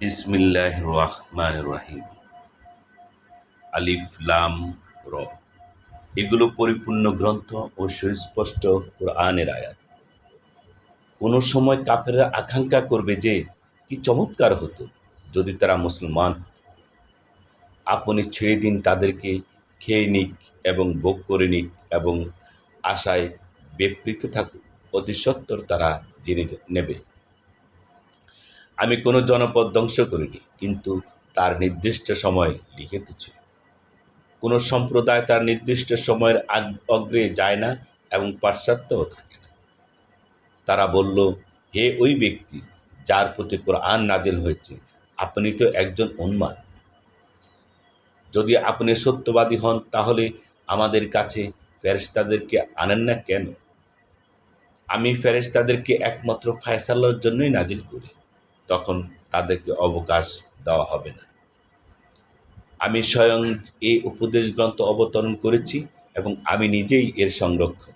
বিসমিল্লাহ রহমান রাহিম। আলিফ, লাম, র। এগুলো পরিপূর্ণ গ্রন্থ ও সুস্পষ্ট কোরআনের আয়াত। কোনো সময় কাফেররা আকাঙ্ক্ষা করবে যে, কি চমৎকার হতো যদি তারা মুসলমান আপনি ছেড়ে দিন তাদেরকে, খেয়ে নিক এবং ভোগ করে নিক এবং আশায় বিপৃত থাকুক। অতি সত্তর তারা জেনে নেবে। আমি কোনো জনপদ ধ্বংস করিনি, কিন্তু তার নির্দিষ্ট সময় লিখিত ছিল কোনো সম্প্রদায় তার নির্দিষ্ট সময়ের অগ্রে যায় না এবং পাশ্চাত্যও থাকে না। তারা বলল, হে ওই ব্যক্তি যার প্রতি কোরআন নাজেল হয়েছে, আপনি তো একজন উন্মাদ যদি আপনি সত্যবাদী হন, তাহলে আমাদের কাছে ফেরেশতাদেরকে আনেন না কেন? আমি ফেরেশতাদেরকে একমাত্র ফায়সালার জন্যই নাজিল করি। তখন তাদেরকে অবকাশ দেওয়া হবে না। আমি স্বয়ং এই উপদেশ গ্রন্থ অবতরণ করেছি এবং আমি নিজেই এর সংরক্ষক।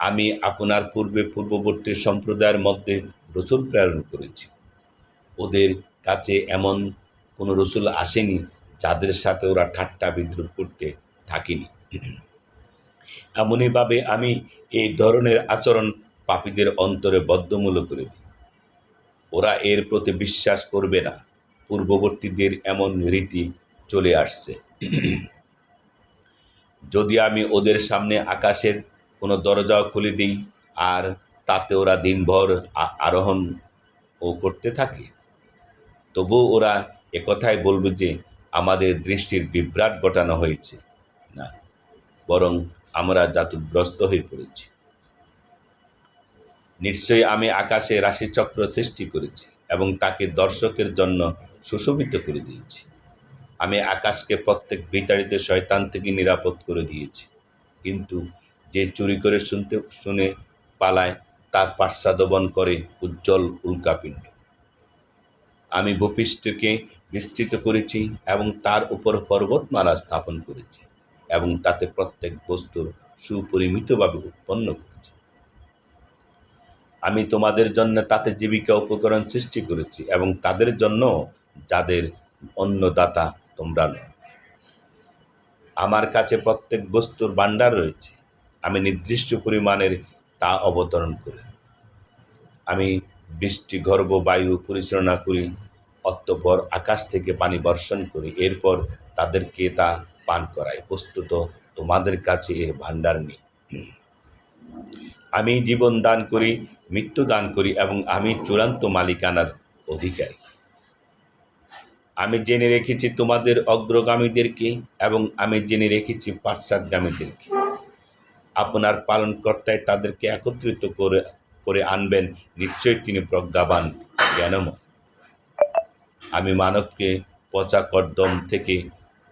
আমি আপনার পূর্বে পূর্ববর্তী সম্প্রদায়ের মধ্যে রসুল প্রেরণ করেছি। ওদের কাছে এমন কোনো রসুল আসেনি যাদের সাথে ওরা ঠাট্টা বিদ্রুপ করতে থাকেনি। এমনইভাবে আমি এই ধরনের আচরণ পাপীদের অন্তরে বদ্ধমূল করে দিই। ওরা এর প্রতি বিশ্বাস করবে না। পূর্ববর্তীদের এমন রীতি চলে আসছে। যদি আমি ওদের সামনে আকাশের কোনো দরজাও খুলে দিই, আর তাতে ওরা দিনভর আরোহণ ও করতে থাকে, তবু ওরা একথাই বলবে যে, আমাদের দৃষ্টির বিভ্রাট ঘটানো হয়েছে না, বরং আমরা জাতুগ্রস্ত হয়ে পড়েছি। নিশ্চয়ই আমি আকাশে রাশিচক্র সৃষ্টি করেছি এবং তাকে দর্শকের জন্য সুশোভিত করে দিয়েছি। আমি আকাশকে প্রত্যেক বিতাড়িত শয়তান থেকে নিরাপদ করে দিয়েছি। কিন্তু যে চুরি করে শুনতে, শুনে পালায়, তার পাশ্চাদবন করে উজ্জ্বল উল্কাপিণ্ড। আমি ভূপৃষ্ঠকে বিস্তৃত করেছি এবং তার উপর পর্বতমালা স্থাপন করেছি এবং তাতে প্রত্যেক বস্তুর সুপরিমিতভাবে উৎপন্ন করেছি। আমি তোমাদের জন্য তাতে জীবিকা উপকরণ সৃষ্টি করেছি এবং তাদের জন্য যাদের অন্নদাতা তোমরা নও। আমার কাছে প্রত্যেক বস্তুর ভাণ্ডার রয়েছে। আমি নির্দিষ্ট পরিমাণের তা অবতরণ করি। আমি বৃষ্টি, গর্ভ, বায়ু পরিচালনা করি, অতঃপর আকাশ থেকে পানি বর্ষণ করি, এরপর তাদেরকে তা পান করাই। বস্তুত তোমাদের কাছে এর ভাণ্ডার নেই। আমি জীবন দান করি মৃত্যু দান করি এবং আমি চূড়ান্ত মালিকানার অধিকারী। আমি জেনে রেখেছি তোমাদের অগ্রগামীদেরকে এবং আমি জেনে রেখেছি পাশ্চাত্যগামীদেরকে। আপনার পালনকর্তায় তাদেরকে একত্রিত করে করে আনবেন। নিশ্চয়ই তিনি প্রজ্ঞাবান, জ্ঞানময়। আমি মানবকে পচা কর্দম থেকে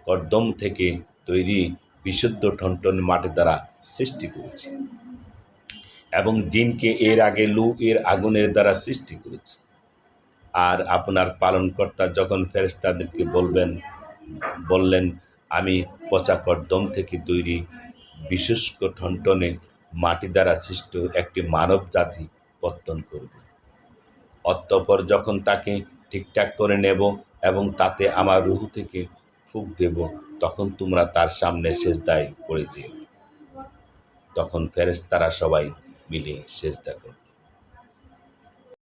কর্দম থেকে তৈরি বিশুদ্ধ ঠনঠন মাটি দ্বারা সৃষ্টি করেছি। এবং জিনকে এর আগে লু এর আগুনের দ্বারা সৃষ্টি করেছি। আর আপনার পালনকর্তা যখন ফেরেশতাদেরকে বলবেন, বললেন, আমি পচা কর্দম থেকে তৈরি বিশুষ্ক ঠনটনে মাটি দ্বারা সৃষ্ট একটি মানব জাতি পত্তন করব। অতঃপর যখন তাকে ঠিকঠাক করে নেব এবং তাতে আমার রুহু থেকে ফুক দেব, তখন তোমরা তার সামনে শেষ দায় পড়ে যেও। তখন ফেরেশতারা সবাই মিলে সেজদা করবে।